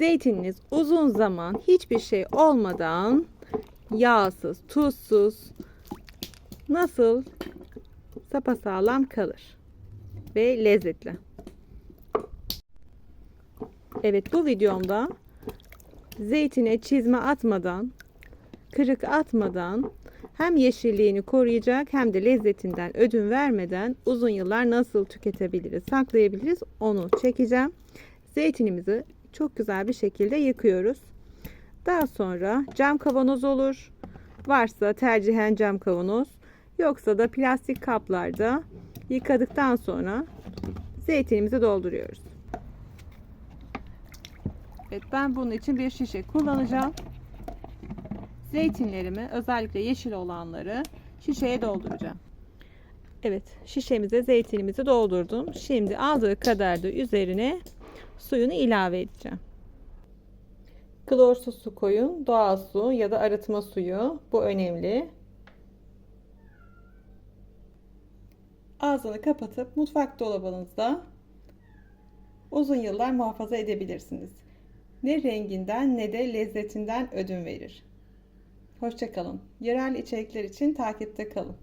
Zeytininiz uzun zaman hiçbir şey olmadan yağsız, tuzsuz nasıl sapasağlam kalır ve lezzetli. Evet bu videomda zeytine çizme atmadan, kırık atmadan hem yeşilliğini koruyacak hem de lezzetinden ödün vermeden uzun yıllar nasıl tüketebiliriz, saklayabiliriz onu çekeceğim. Zeytinimizi çok güzel bir şekilde yıkıyoruz. Daha sonra cam kavanoz olur. Varsa tercihen cam kavanoz. Yoksa da plastik kaplarda yıkadıktan sonra zeytinimizi dolduruyoruz. Evet ben bunun için bir şişe kullanacağım. Zeytinlerimi özellikle yeşil olanları şişeye dolduracağım. Evet şişemize zeytinimizi doldurdum. Şimdi aldığı kadar da üzerine suyunu ilave edeceğim. Klorsuz su koyun. Doğal su ya da arıtma suyu. Bu önemli. Ağzını kapatıp mutfak dolabınızda uzun yıllar muhafaza edebilirsiniz. Ne renginden ne de lezzetinden ödün verir. Hoşçakalın. Yerel içerikler için takipte kalın.